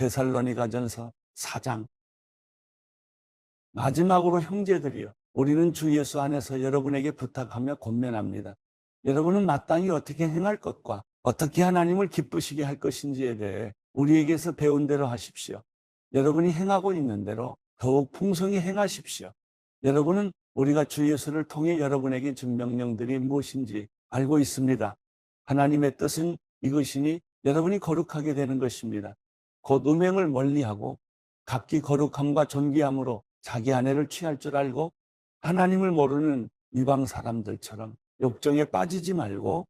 데살로니가전서 4장 마지막으로 형제들이여 우리는 주 예수 안에서 여러분에게 부탁하며 권면합니다. 여러분은 마땅히 어떻게 행할 것과 어떻게 하나님을 기쁘시게 할 것인지에 대해 우리에게서 배운 대로 하십시오. 여러분이 행하고 있는 대로 더욱 풍성히 행하십시오. 여러분은 우리가 주 예수를 통해 여러분에게 준 명령들이 무엇인지 알고 있습니다. 하나님의 뜻은 이것이니 여러분이 거룩하게 되는 것입니다. 곧 음행을 멀리하고 각기 거룩함과 존귀함으로 자기 아내를 취할 줄 알고 하나님을 모르는 이방 사람들처럼 욕정에 빠지지 말고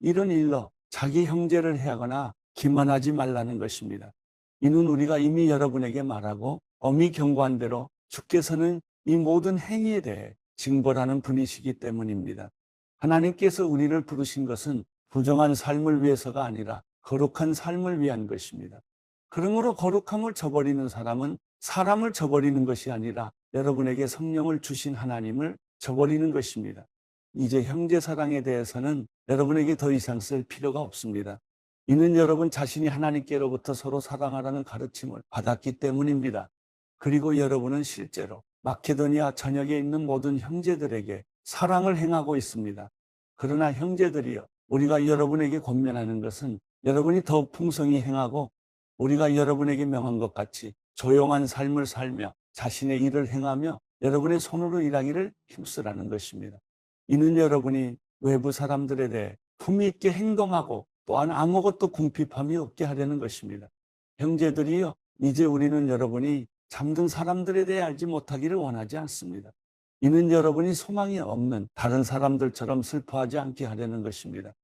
이런 일로 자기 형제를 해하거나 기만하지 말라는 것입니다. 이는 우리가 이미 여러분에게 말하고 엄히 경고한 대로 주께서는 이 모든 행위에 대해 징벌하는 분이시기 때문입니다. 하나님께서 우리를 부르신 것은 부정한 삶을 위해서가 아니라 거룩한 삶을 위한 것입니다. 그러므로 거룩함을 저버리는 사람은 사람을 저버리는 것이 아니라 여러분에게 성령을 주신 하나님을 저버리는 것입니다. 이제 형제 사랑에 대해서는 여러분에게 더 이상 쓸 필요가 없습니다. 이는 여러분 자신이 하나님께로부터 서로 사랑하라는 가르침을 받았기 때문입니다. 그리고 여러분은 실제로 마케도니아 전역에 있는 모든 형제들에게 사랑을 행하고 있습니다. 그러나 형제들이여 우리가 여러분에게 권면하는 것은 여러분이 더 풍성히 행하고 우리가 여러분에게 명한 것 같이 조용한 삶을 살며 자신의 일을 행하며 여러분의 손으로 일하기를 힘쓰라는 것입니다. 이는 여러분이 외부 사람들에 대해 품위 있게 행동하고 또한 아무것도 궁핍함이 없게 하려는 것입니다. 형제들이여 이제 우리는 여러분이 잠든 사람들에 대해 알지 못하기를 원하지 않습니다. 이는 여러분이 소망이 없는 다른 사람들처럼 슬퍼하지 않게 하려는 것입니다.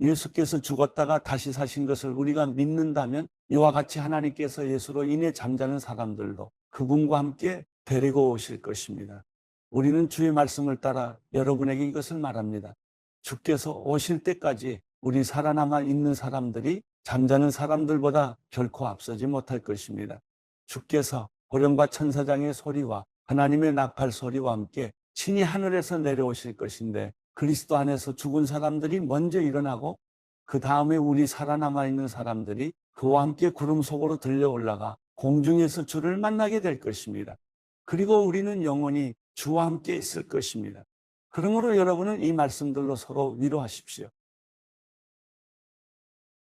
예수께서 죽었다가 다시 사신 것을 우리가 믿는다면 이와 같이 하나님께서 예수로 인해 잠자는 사람들도 그분과 함께 데리고 오실 것입니다. 우리는 주의 말씀을 따라 여러분에게 이것을 말합니다. 주께서 오실 때까지 우리 살아남아 있는 사람들이 잠자는 사람들보다 결코 앞서지 못할 것입니다. 주께서 고령과 천사장의 소리와 하나님의 나팔 소리와 함께 친히 하늘에서 내려오실 것인데 그리스도 안에서 죽은 사람들이 먼저 일어나고 그 다음에 우리 살아남아 있는 사람들이 그와 함께 구름 속으로 들려 올라가 공중에서 주를 만나게 될 것입니다. 그리고 우리는 영원히 주와 함께 있을 것입니다. 그러므로 여러분은 이 말씀들로 서로 위로하십시오.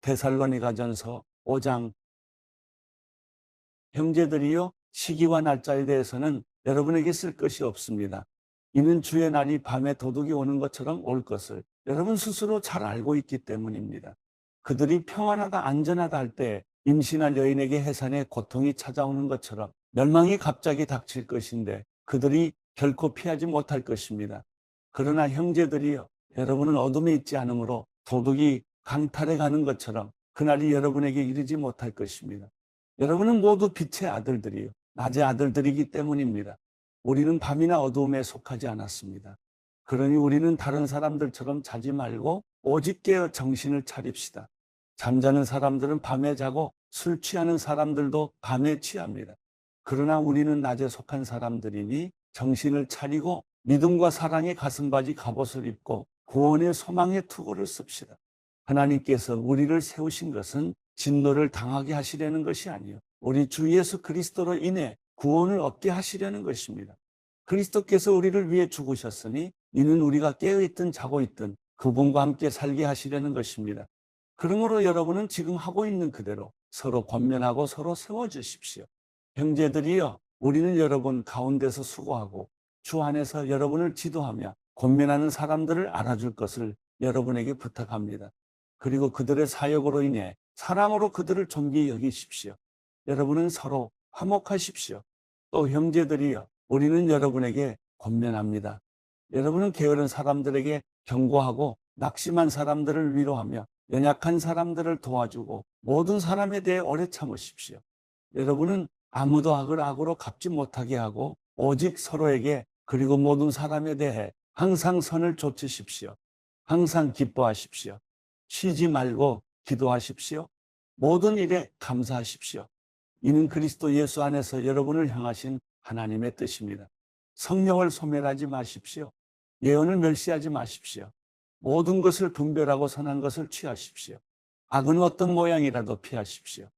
데살로니가전서 5장 형제들이요 시기와 날짜에 대해서는 여러분에게 쓸 것이 없습니다. 이는 주의 날이 밤에 도둑이 오는 것처럼 올 것을 여러분 스스로 잘 알고 있기 때문입니다. 그들이 평안하다 안전하다 할 때 임신한 여인에게 해산의 고통이 찾아오는 것처럼 멸망이 갑자기 닥칠 것인데 그들이 결코 피하지 못할 것입니다. 그러나 형제들이여 여러분은 어둠에 있지 않으므로 도둑이 강탈해 가는 것처럼 그날이 여러분에게 이르지 못할 것입니다. 여러분은 모두 빛의 아들들이요 낮의 아들들이기 때문입니다. 우리는 밤이나 어두움에 속하지 않았습니다. 그러니 우리는 다른 사람들처럼 자지 말고 오직 깨어 정신을 차립시다. 잠자는 사람들은 밤에 자고 술 취하는 사람들도 밤에 취합니다. 그러나 우리는 낮에 속한 사람들이니 정신을 차리고 믿음과 사랑의 가슴바지 갑옷을 입고 구원의 소망의 투구를 씁시다. 하나님께서 우리를 세우신 것은 진노를 당하게 하시려는 것이 아니요 우리 주 예수 그리스도로 인해 구원을 얻게 하시려는 것입니다. 그리스도께서 우리를 위해 죽으셨으니 이는 우리가 깨어있든 자고 있든 그분과 함께 살게 하시려는 것입니다. 그러므로 여러분은 지금 하고 있는 그대로 서로 권면하고 서로 세워주십시오. 형제들이여 우리는 여러분 가운데서 수고하고 주 안에서 여러분을 지도하며 권면하는 사람들을 알아줄 것을 여러분에게 부탁합니다. 그리고 그들의 사역으로 인해 사랑으로 그들을 존귀히 여기십시오. 여러분은 서로 화목하십시오. 또 형제들이여 우리는 여러분에게 권면합니다. 여러분은 게으른 사람들에게 경고하고 낙심한 사람들을 위로하며 연약한 사람들을 도와주고 모든 사람에 대해 오래 참으십시오. 여러분은 아무도 악을 악으로 갚지 못하게 하고 오직 서로에게 그리고 모든 사람에 대해 항상 선을 좇으십시오. 항상 기뻐하십시오. 쉬지 말고 기도하십시오. 모든 일에 감사하십시오. 이는 그리스도 예수 안에서 여러분을 향하신 하나님의 뜻입니다. 성령을 소멸하지 마십시오. 예언을 멸시하지 마십시오. 모든 것을 분별하고 선한 것을 취하십시오. 악은 어떤 모양이라도 피하십시오.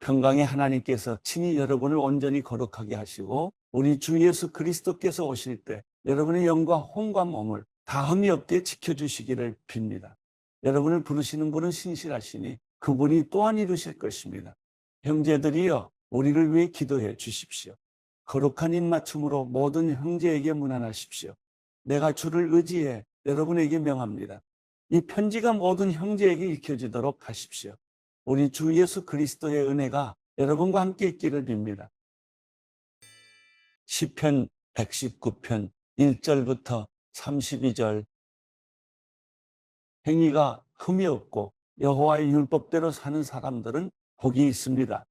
평강의 하나님께서 친히 여러분을 온전히 거룩하게 하시고 우리 주 예수 그리스도께서 오실 때 여러분의 영과 혼과 몸을 다흠이 없게 지켜주시기를 빕니다. 여러분을 부르시는 분은 신실하시니 그분이 또한 이루실 것입니다. 형제들이여 우리를 위해 기도해 주십시오. 거룩한 입맞춤으로 모든 형제에게 문안하십시오. 내가 주를 의지해 여러분에게 명합니다. 이 편지가 모든 형제에게 읽혀지도록 하십시오. 우리 주 예수 그리스도의 은혜가 여러분과 함께 있기를 빕니다. 시편 119편 1절부터 32절 행위가 흠이 없고 여호와의 율법대로 사는 사람들은 복이 있습니다.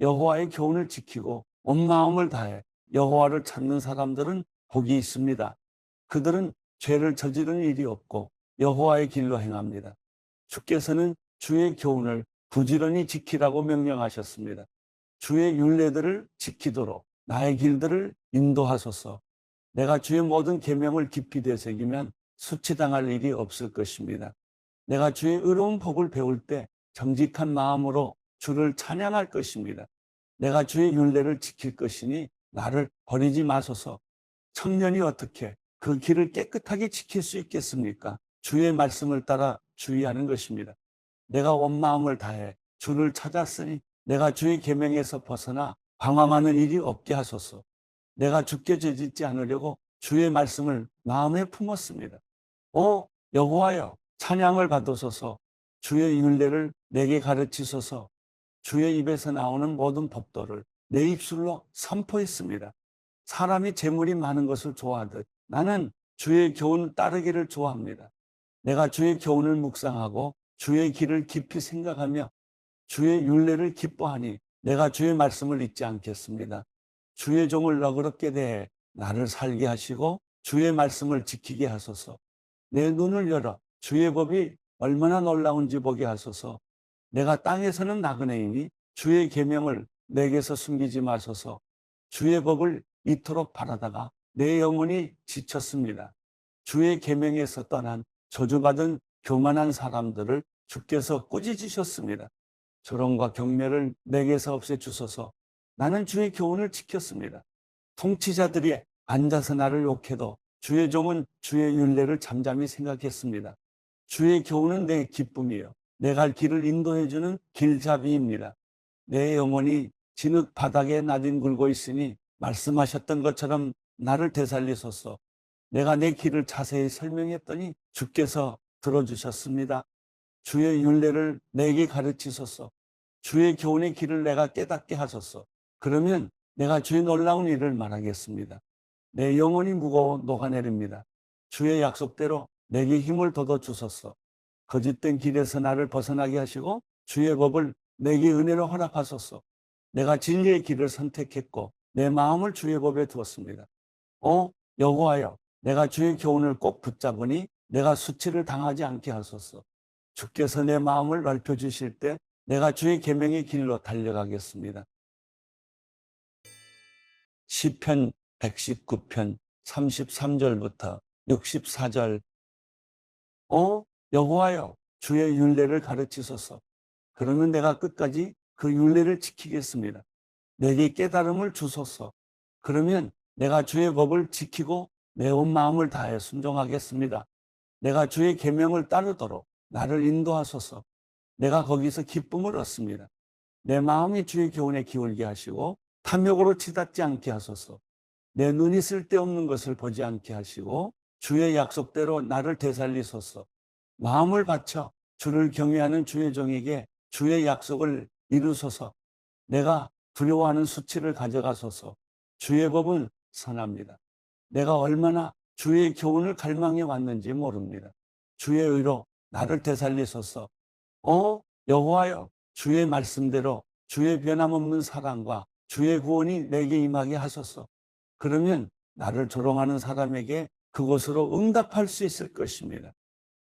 여호와의 교훈을 지키고 온 마음을 다해 여호와를 찾는 사람들은 복이 있습니다. 그들은 죄를 저지른 일이 없고 여호와의 길로 행합니다. 주께서는 주의 교훈을 부지런히 지키라고 명령하셨습니다. 주의 율례들을 지키도록 나의 길들을 인도하소서. 내가 주의 모든 계명을 깊이 되새기면 수치당할 일이 없을 것입니다. 내가 주의 의로운 복을 배울 때 정직한 마음으로 주를 찬양할 것입니다. 내가 주의 율례를 지킬 것이니 나를 버리지 마소서. 청년이 어떻게 그 길을 깨끗하게 지킬 수 있겠습니까? 주의 말씀을 따라 주의하는 것입니다. 내가 온 마음을 다해 주를 찾았으니 내가 주의 계명에서 벗어나 방황하는 일이 없게 하소서. 내가 죽게 죄짓지 않으려고 주의 말씀을 마음에 품었습니다. 오 여호와여 찬양을 받으소서 주의 율례를 내게 가르치소서 주의 입에서 나오는 모든 법도를 내 입술로 선포했습니다. 사람이 재물이 많은 것을 좋아하듯 나는 주의 교훈 따르기를 좋아합니다. 내가 주의 교훈을 묵상하고 주의 길을 깊이 생각하며 주의 율례를 기뻐하니 내가 주의 말씀을 잊지 않겠습니다. 주의 종을 너그럽게 대해 나를 살게 하시고 주의 말씀을 지키게 하소서. 내 눈을 열어 주의 법이 얼마나 놀라운지 보게 하소서. 내가 땅에서는 나그네이니 주의 계명을 내게서 숨기지 마소서. 주의 법을 이토록 바라다가 내 영혼이 지쳤습니다. 주의 계명에서 떠난 저주받은 교만한 사람들을 주께서 꾸짖으셨습니다. 조롱과 경멸을 내게서 없애주소서. 나는 주의 교훈을 지켰습니다. 통치자들이 앉아서 나를 욕해도 주의 종은 주의 윤례를 잠잠히 생각했습니다. 주의 교훈은 내 기쁨이요. 내 갈 길을 인도해주는 길잡이입니다. 내 영혼이 진흙 바닥에 나뒹 굴고 있으니 말씀하셨던 것처럼 나를 되살리소서. 내가 내 길을 자세히 설명했더니 주께서 들어주셨습니다. 주의 윤례를 내게 가르치소서. 주의 교훈의 길을 내가 깨닫게 하소서. 그러면 내가 주의 놀라운 일을 말하겠습니다. 내 영혼이 무거워 녹아내립니다. 주의 약속대로 내게 힘을 돋워 주소서. 거짓된 길에서 나를 벗어나게 하시고 주의 법을 내게 은혜로 허락하소서. 내가 진리의 길을 선택했고 내 마음을 주의 법에 두었습니다. 오 여호와여, 내가 주의 교훈을 꼭 붙잡으니 내가 수치를 당하지 않게 하소서. 주께서 내 마음을 넓혀 주실 때 내가 주의 계명의 길로 달려가겠습니다. 시편 119편 33절부터 64절 오 여호와여 주의 율례를 가르치소서 그러면 내가 끝까지 그 율례를 지키겠습니다. 내게 깨달음을 주소서 그러면 내가 주의 법을 지키고 내 온 마음을 다해 순종하겠습니다. 내가 주의 계명을 따르도록 나를 인도하소서 내가 거기서 기쁨을 얻습니다. 내 마음이 주의 교훈에 기울게 하시고 탐욕으로 치닫지 않게 하소서. 내 눈이 쓸데없는 것을 보지 않게 하시고 주의 약속대로 나를 되살리소서. 마음을 바쳐 주를 경외하는 주의 종에게 주의 약속을 이루소서. 내가 두려워하는 수치를 가져가소서. 주의 법은 선합니다. 내가 얼마나 주의 교훈을 갈망해 왔는지 모릅니다. 주의 의로 나를 되살리소서. 어 여호와여 주의 말씀대로 주의 변함없는 사랑과 주의 구원이 내게 임하게 하소서. 그러면 나를 조롱하는 사람에게 그것으로 응답할 수 있을 것입니다.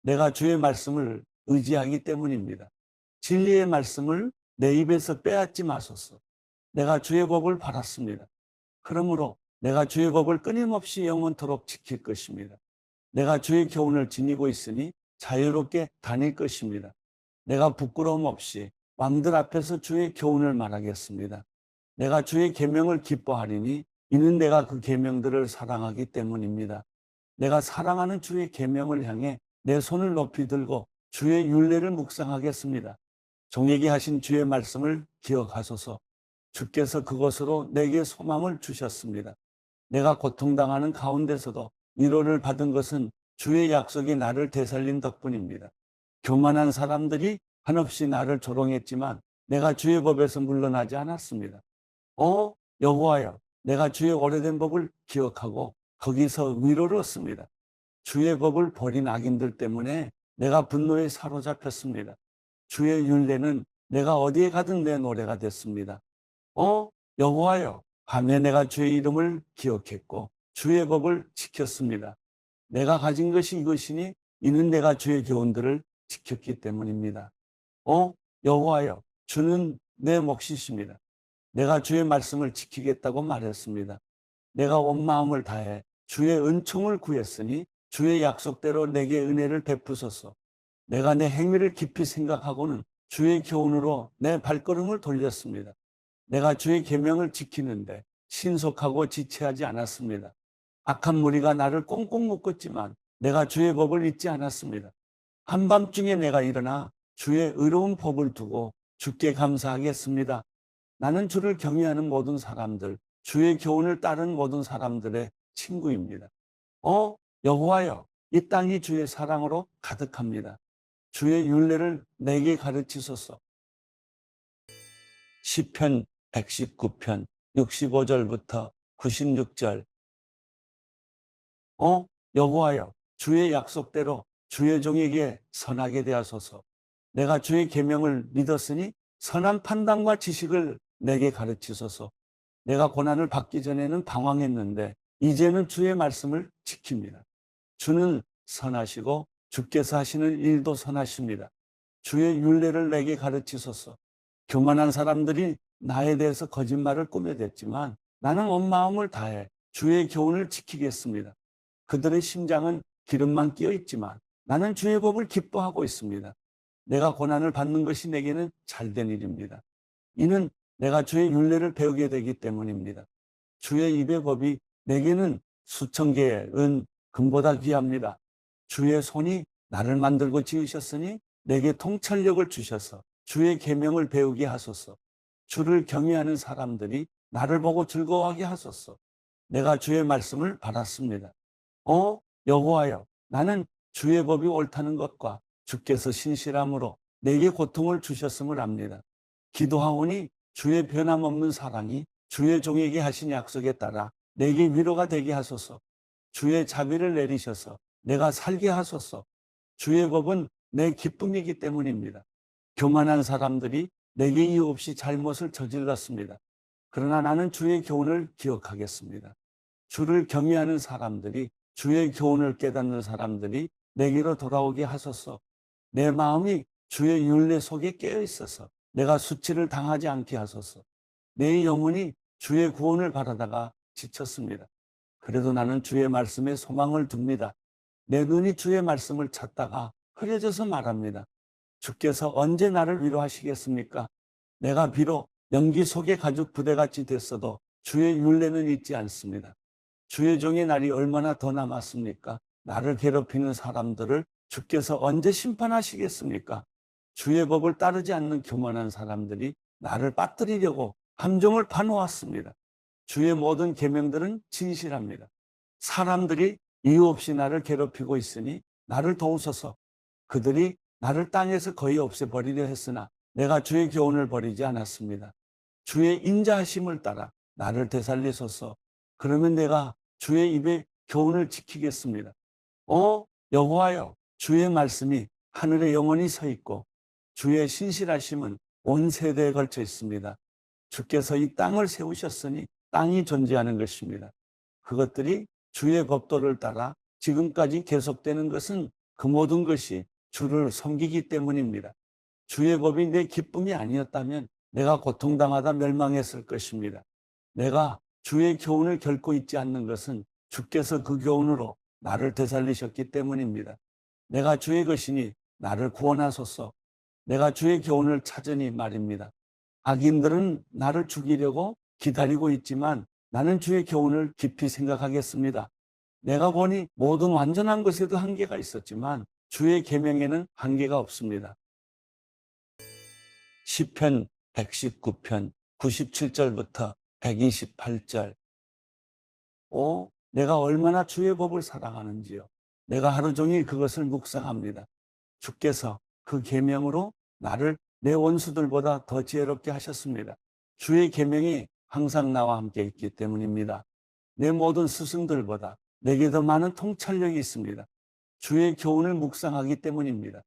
내가 주의 말씀을 의지하기 때문입니다. 진리의 말씀을 내 입에서 빼앗지 마소서. 내가 주의 법을 받았습니다. 그러므로 내가 주의 법을 끊임없이 영원토록 지킬 것입니다. 내가 주의 교훈을 지니고 있으니 자유롭게 다닐 것입니다. 내가 부끄러움 없이 왕들 앞에서 주의 교훈을 말하겠습니다. 내가 주의 계명을 기뻐하리니 이는 내가 그 계명들을 사랑하기 때문입니다. 내가 사랑하는 주의 계명을 향해 내 손을 높이 들고 주의 윤례를 묵상하겠습니다. 종에게 하신 주의 말씀을 기억하소서. 주께서 그것으로 내게 소망을 주셨습니다. 내가 고통당하는 가운데서도 위로를 받은 것은 주의 약속이 나를 되살린 덕분입니다. 교만한 사람들이 한없이 나를 조롱했지만 내가 주의 법에서 물러나지 않았습니다. 어, 여호와여, 내가 주의 오래된 법을 기억하고 거기서 위로를 얻습니다. 주의 법을 버린 악인들 때문에 내가 분노에 사로잡혔습니다. 주의 윤례는 내가 어디에 가든 내 노래가 됐습니다. 어, 여호와여, 밤에 내가 주의 이름을 기억했고 주의 법을 지켰습니다. 내가 가진 것이 이것이니 이는 내가 주의 교훈들을 지켰기 때문입니다. 어, 여호와여, 주는 내 몫이십니다. 내가 주의 말씀을 지키겠다고 말했습니다. 내가 온 마음을 다해 주의 은총을 구했으니 주의 약속대로 내게 은혜를 베푸소서. 내가 내 행위를 깊이 생각하고는 주의 교훈으로 내 발걸음을 돌렸습니다. 내가 주의 계명을 지키는데 신속하고 지체하지 않았습니다. 악한 무리가 나를 꽁꽁 묶었지만 내가 주의 법을 잊지 않았습니다. 한밤중에 내가 일어나 주의 의로운 법을 두고 주께 감사하겠습니다. 나는 주를 경외하는 모든 사람들, 주의 교훈을 따른 모든 사람들의 친구입니다. 어, 여호와여, 이 땅이 주의 사랑으로 가득합니다. 주의 윤례를 내게 가르치소서. 시편 119편 65절부터 96절. 어, 여호와여, 주의 약속대로 주의 종에게 선하게 되하소서. 내가 주의 계명을 믿었으니 선한 판단과 지식을 내게 가르치소서. 내가 고난을 받기 전에는 방황했는데 이제는 주의 말씀을 지킵니다. 주는 선하시고 주께서 하시는 일도 선하십니다. 주의 윤례를 내게 가르치소서. 교만한 사람들이 나에 대해서 거짓말을 꾸며댔지만 나는 온 마음을 다해 주의 교훈을 지키겠습니다. 그들의 심장은 기름만 끼어 있지만 나는 주의 법을 기뻐하고 있습니다. 내가 고난을 받는 것이 내게는 잘된 일입니다. 이는 내가 주의 윤례를 배우게 되기 때문입니다. 주의 입의 법이 내게는 수천 개의 은, 금보다 귀합니다. 주의 손이 나를 만들고 지으셨으니 내게 통찰력을 주셔서 주의 계명을 배우게 하소서. 주를 경외하는 사람들이 나를 보고 즐거워하게 하소서. 내가 주의 말씀을 받았습니다. 어, 여호와여, 나는 주의 법이 옳다는 것과 주께서 신실함으로 내게 고통을 주셨음을 압니다. 기도하오니 주의 변함없는 사랑이 주의 종에게 하신 약속에 따라 내게 위로가 되게 하소서. 주의 자비를 내리셔서 내가 살게 하소서. 주의 법은 내 기쁨이기 때문입니다. 교만한 사람들이 내게 이유 없이 잘못을 저질렀습니다. 그러나 나는 주의 교훈을 기억하겠습니다. 주를 경외하는 사람들이 주의 교훈을 깨닫는 사람들이 내게로 돌아오게 하소서. 내 마음이 주의 윤례 속에 깨어 있어서 내가 수치를 당하지 않게 하소서. 내 영혼이 주의 구원을 바라다가 지쳤습니다. 그래도 나는 주의 말씀에 소망을 둡니다. 내 눈이 주의 말씀을 찾다가 흐려져서 말합니다. 주께서 언제 나를 위로하시겠습니까? 내가 비록 연기 속의 가죽 부대같이 됐어도 주의 윤례는 잊지 않습니다. 주의 종의 날이 얼마나 더 남았습니까? 나를 괴롭히는 사람들을 주께서 언제 심판하시겠습니까? 주의 법을 따르지 않는 교만한 사람들이 나를 빠뜨리려고 함정을 파놓았습니다. 주의 모든 계명들은 진실합니다. 사람들이 이유 없이 나를 괴롭히고 있으니 나를 도우소서. 그들이 나를 땅에서 거의 없애버리려 했으나 내가 주의 교훈을 버리지 않았습니다. 주의 인자하심을 따라 나를 되살리소서. 그러면 내가 주의 입에 교훈을 지키겠습니다. 어, 여호와여, 주의 말씀이 하늘에 영원히 서 있고 주의 신실하심은 온 세대에 걸쳐 있습니다. 주께서 이 땅을 세우셨으니 땅이 존재하는 것입니다. 그것들이 주의 법도를 따라 지금까지 계속되는 것은 그 모든 것이 주를 섬기기 때문입니다. 주의 법이 내 기쁨이 아니었다면 내가 고통당하다 멸망했을 것입니다. 내가 주의 교훈을 결코 잊지 않는 것은 주께서 그 교훈으로 나를 되살리셨기 때문입니다. 내가 주의 것이니 나를 구원하소서. 내가 주의 교훈을 찾으니 말입니다. 악인들은 나를 죽이려고 기다리고 있지만 나는 주의 교훈을 깊이 생각하겠습니다. 내가 보니 모든 완전한 것에도 한계가 있었지만 주의 계명에는 한계가 없습니다. 시편 119편 97절부터 128절. 오, 내가 얼마나 주의 법을 사랑하는지요. 내가 하루 종일 그것을 묵상합니다. 주께서 그 계명으로 나를 내 원수들보다 더 지혜롭게 하셨습니다. 주의 계명이 항상 나와 함께 있기 때문입니다. 내 모든 스승들보다 내게 더 많은 통찰력이 있습니다. 주의 교훈을 묵상하기 때문입니다.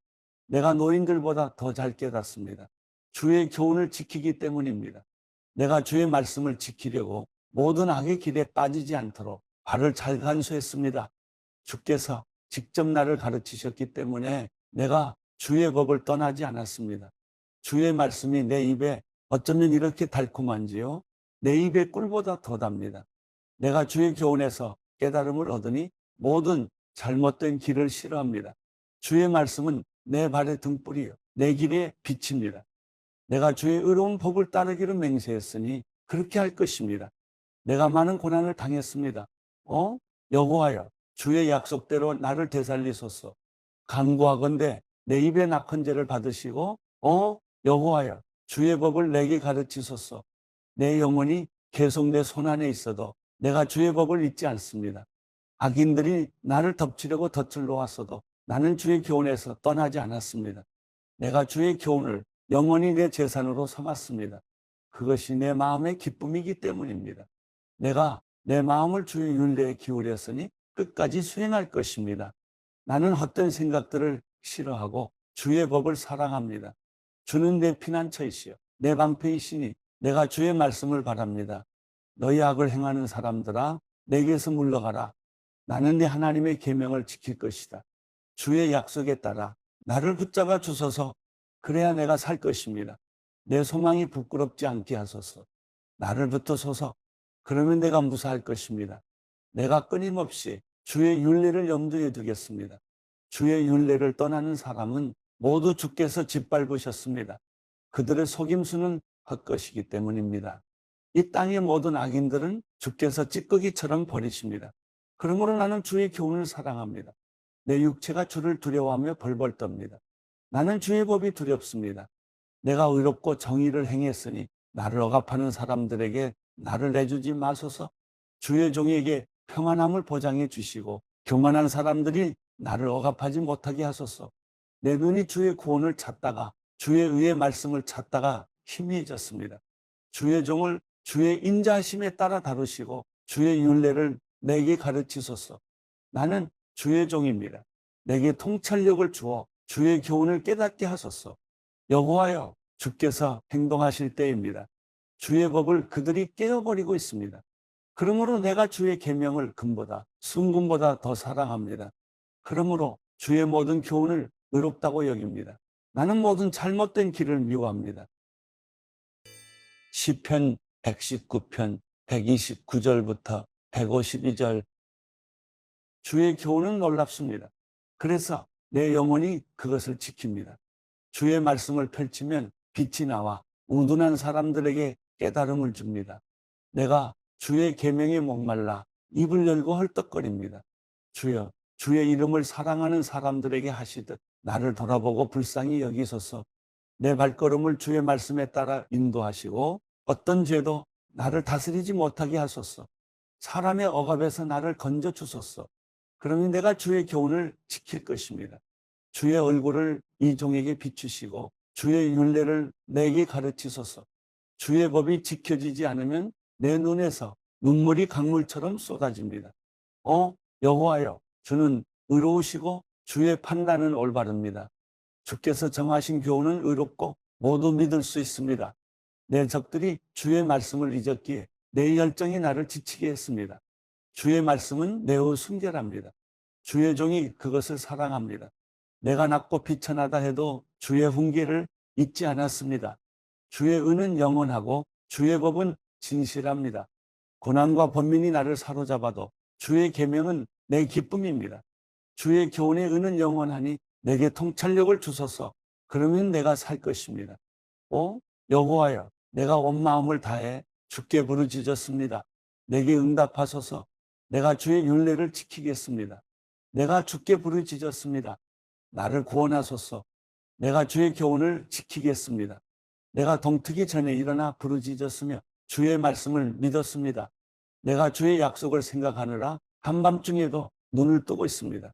내가 노인들보다 더 잘 깨닫습니다. 주의 교훈을 지키기 때문입니다. 내가 주의 말씀을 지키려고 모든 악의 길에 빠지지 않도록 발을 잘 간수했습니다. 주께서 직접 나를 가르치셨기 때문에 내가 주의 법을 떠나지 않았습니다. 주의 말씀이 내 입에 어쩌면 이렇게 달콤한지요? 내 입에 꿀보다 더 답니다. 내가 주의 교훈에서 깨달음을 얻으니 모든 잘못된 길을 싫어합니다. 주의 말씀은 내 발의 등불이요. 내 길의 빛입니다. 내가 주의 의로운 법을 따르기로 맹세했으니 그렇게 할 것입니다. 내가 많은 고난을 당했습니다. 어? 여호와여, 주의 약속대로 나를 되살리소서. 간구하건대 내 입의 낙헌제를 받으시고, 어? 여호와여, 주의 법을 내게 가르치소서. 내 영혼이 계속 내 손안에 있어도 내가 주의 법을 잊지 않습니다. 악인들이 나를 덮치려고 덫을 놓았어도 나는 주의 교훈에서 떠나지 않았습니다. 내가 주의 교훈을 영원히 내 재산으로 삼았습니다. 그것이 내 마음의 기쁨이기 때문입니다. 내가 내 마음을 주의 윤례에 기울였으니 끝까지 수행할 것입니다. 나는 헛된 생각들을 싫어하고 주의 법을 사랑합니다. 주는 내 피난처이시여 내 방패이시니 내가 주의 말씀을 바랍니다. 너희 악을 행하는 사람들아 내게서 물러가라. 나는 네 하나님의 계명을 지킬 것이다. 주의 약속에 따라 나를 붙잡아 주소서. 그래야 내가 살 것입니다. 내 소망이 부끄럽지 않게 하소서. 나를 붙드소서. 그러면 내가 무사할 것입니다. 내가 끊임없이 주의 윤례를 염두에 두겠습니다. 주의 윤례를 떠나는 사람은 모두 주께서 짓밟으셨습니다. 그들의 속임수는 헛것이기 때문입니다. 이 땅의 모든 악인들은 주께서 찌꺼기처럼 버리십니다. 그러므로 나는 주의 교훈을 사랑합니다. 내 육체가 주를 두려워하며 벌벌 떱니다. 나는 주의 법이 두렵습니다. 내가 의롭고 정의를 행했으니 나를 억압하는 사람들에게 나를 내주지 마소서. 주의 종에게 평안함을 보장해 주시고 교만한 사람들이 나를 억압하지 못하게 하소서. 내 눈이 주의 구원을 찾다가 주의 의의 말씀을 찾다가 희미해졌습니다. 주의 종을 주의 인자하심에 따라 다루시고 주의 윤례를 내게 가르치소서. 나는 주의 종입니다. 내게 통찰력을 주어 주의 교훈을 깨닫게 하소서. 여호와여, 주께서 행동하실 때입니다. 주의 법을 그들이 깨어버리고 있습니다. 그러므로 내가 주의 계명을 금보다 순금보다 더 사랑합니다. 그러므로 주의 모든 교훈을 의롭다고 여깁니다. 나는 모든 잘못된 길을 미워합니다. 시편 119편 129절부터 152절 주의 교훈은 놀랍습니다. 그래서 내 영혼이 그것을 지킵니다. 주의 말씀을 펼치면 빛이 나와 우둔한 사람들에게 깨달음을 줍니다. 내가 주의 계명에 목말라 입을 열고 헐떡거립니다. 주여 주의 이름을 사랑하는 사람들에게 하시듯 나를 돌아보고 불쌍히 여기소서 내 발걸음을 주의 말씀에 따라 인도하시고 어떤 죄도 나를 다스리지 못하게 하소서 사람의 억압에서 나를 건져 주소서 그러면 내가 주의 교훈을 지킬 것입니다. 주의 얼굴을 이 종에게 비추시고 주의 윤례를 내게 가르치소서. 주의 법이 지켜지지 않으면 내 눈에서 눈물이 강물처럼 쏟아집니다. 어, 여호와여, 주는 의로우시고 주의 판단은 올바릅니다. 주께서 정하신 교훈은 의롭고 모두 믿을 수 있습니다. 내 적들이 주의 말씀을 잊었기에 내 열정이 나를 지치게 했습니다. 주의 말씀은 매우 순결합니다. 주의 종이 그것을 사랑합니다. 내가 낮고 비천하다 해도 주의 훈계를 잊지 않았습니다. 주의 은은 영원하고 주의 법은 진실합니다. 고난과 번민이 나를 사로잡아도 주의 계명은 내 기쁨입니다. 주의 교훈의 은은 영원하니 내게 통찰력을 주소서. 그러면 내가 살 것입니다. 오 여호와여 내가 온 마음을 다해 주께 부르짖었습니다. 내게 응답하소서. 내가 주의 윤례를 지키겠습니다. 내가 주께 부르짖었습니다. 나를 구원하소서. 내가 주의 교훈을 지키겠습니다. 내가 동트기 전에 일어나 부르짖었으며 주의 말씀을 믿었습니다. 내가 주의 약속을 생각하느라 한밤중에도 눈을 뜨고 있습니다.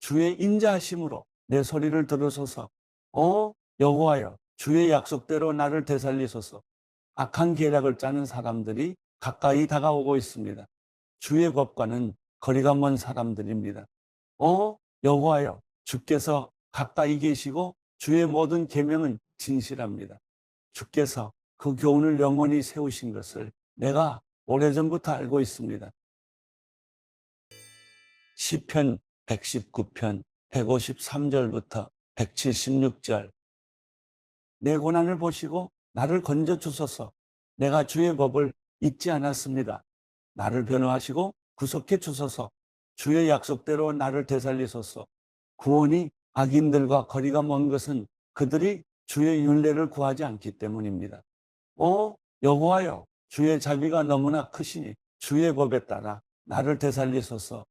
주의 인자하심으로 내 소리를 들으소서. 오 여호와여 주의 약속대로 나를 되살리소서. 악한 계략을 짜는 사람들이 가까이 다가오고 있습니다. 주의 법과는 거리가 먼 사람들입니다. 오 여호와여 주께서 가까이 계시고 주의 모든 계명은 진실합니다. 주께서 그 교훈을 영원히 세우신 것을 내가 오래전부터 알고 있습니다. 시편 119편 153절부터 176절. 내 고난을 보시고 나를 건져 주소서. 내가 주의 법을 잊지 않았습니다. 나를 변호하시고 구속해 주소서. 주의 약속대로 나를 되살리소서. 구원이 악인들과 거리가 먼 것은 그들이 주의 윤례를 구하지 않기 때문입니다. 오 여호와여 주의 자비가 너무나 크시니 주의 법에 따라 나를 되살리소서.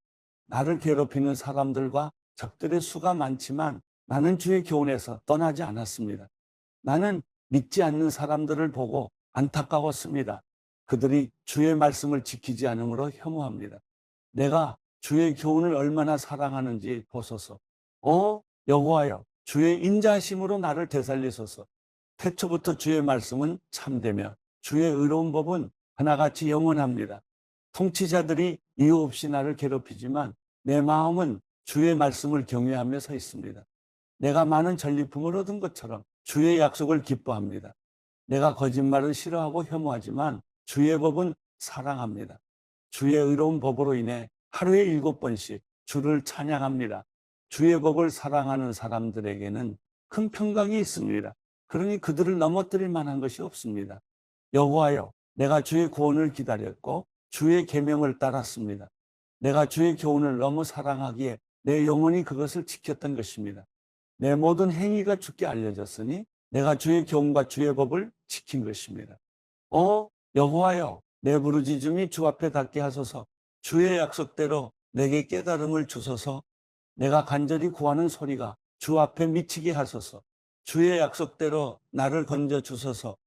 나를 괴롭히는 사람들과 적들의 수가 많지만 나는 주의 교훈에서 떠나지 않았습니다. 나는 믿지 않는 사람들을 보고 안타까웠습니다. 그들이 주의 말씀을 지키지 않으므로 혐오합니다. 내가 주의 교훈을 얼마나 사랑하는지 보소서. 오 여호와여 주의 인자하심으로 나를 되살리소서. 태초부터 주의 말씀은 참되며 주의 의로운 법은 하나같이 영원합니다. 통치자들이 이유 없이 나를 괴롭히지만 내 마음은 주의 말씀을 경외하며 서 있습니다. 내가 많은 전리품을 얻은 것처럼 주의 약속을 기뻐합니다. 내가 거짓말을 싫어하고 혐오하지만 주의 법은 사랑합니다. 주의 의로운 법으로 인해 하루에 일곱 번씩 주를 찬양합니다. 주의 법을 사랑하는 사람들에게는 큰 평강이 있습니다. 그러니 그들을 넘어뜨릴 만한 것이 없습니다. 여호와여, 내가 주의 구원을 기다렸고 주의 계명을 따랐습니다. 내가 주의 교훈을 너무 사랑하기에 내 영혼이 그것을 지켰던 것입니다. 내 모든 행위가 주께 알려졌으니 내가 주의 교훈과 주의 법을 지킨 것입니다. 오 여호와여, 내 부르짖음이 주 앞에 닿게 하소서. 주의 약속대로 내게 깨달음을 주소서. 내가 간절히 구하는 소리가 주 앞에 미치게 하소서. 주의 약속대로 나를 건져 주소서.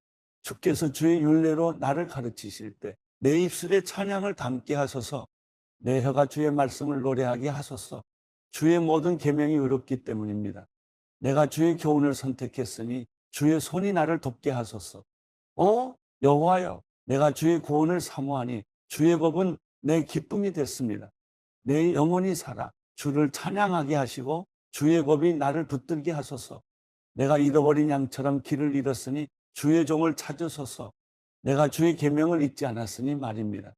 주께서 주의 윤례로 나를 가르치실 때 내 입술에 찬양을 담게 하소서. 내 혀가 주의 말씀을 노래하게 하소서. 주의 모든 계명이 의롭기 때문입니다. 내가 주의 교훈을 선택했으니 주의 손이 나를 돕게 하소서. 오 여호와여, 내가 주의 구원을 사모하니 주의 법은 내 기쁨이 됐습니다. 내 영혼이 살아 주를 찬양하게 하시고 주의 법이 나를 붙들게 하소서. 내가 잃어버린 양처럼 길을 잃었으니 주의 종을 찾으소서. 내가 주의 계명을 잊지 않았으니 말입니다.